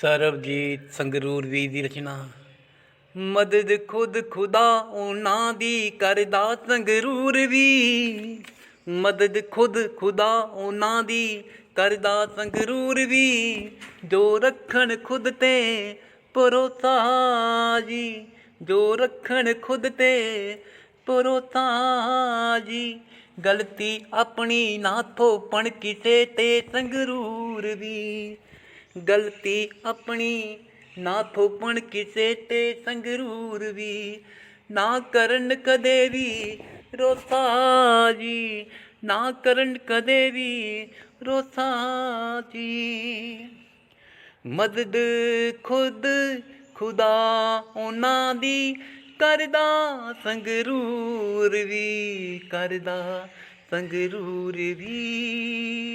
ਸਰਬਜੀਤ ਸੰਗਰੂਰ ਵੀ ਦੀ ਰਚਨਾ। ਮਦਦ ਖੁਦ ਖੁਦਾ ਉਹਨਾਂ ਦੀ ਕਰਦਾ ਸੰਗਰੂਰ ਵੀ ਮਦਦ ਖੁਦ ਖੁਦਾ ਉਹਨਾਂ ਦੀ ਕਰਦਾ ਸੰਗਰੂਰ ਵੀ ਜੋ ਰੱਖਣ ਖੁਦ ਤੇ ਭਰੋਸਾ ਜੀ। ਜੋ ਰੱਖਣ ਖੁਦ ਤੇ ਭਰੋਸਾ ਜੀ। ਗਲਤੀ ਆਪਣੀ ਨਾ ਥੋਪਣ ਕਿਸੇ ਤੇ ਸੰਗਰੂਰ ਵੀ ਗਲਤੀ ਆਪਣੀ, ਨਾ ਥੋਪਣ ਕਿਸੇ ਤੇ ਸੰਗਰੂਰ ਵੀ, ਨਾ ਕਰਨ ਕਦੇ ਵੀ ਰੋਸਾ ਜੀ, ਨਾ ਕਰਨ ਕਦੇ ਵੀ ਰੋਸਾ ਜੀ। ਮਦਦ ਖੁਦ ਖੁਦਾ ਉਹਨਾਂ ਦੀ ਕਰਦਾ ਸੰਗਰੂਰ ਵੀ, ਕਰਦਾ ਸੰਗਰੂਰ ਵੀ।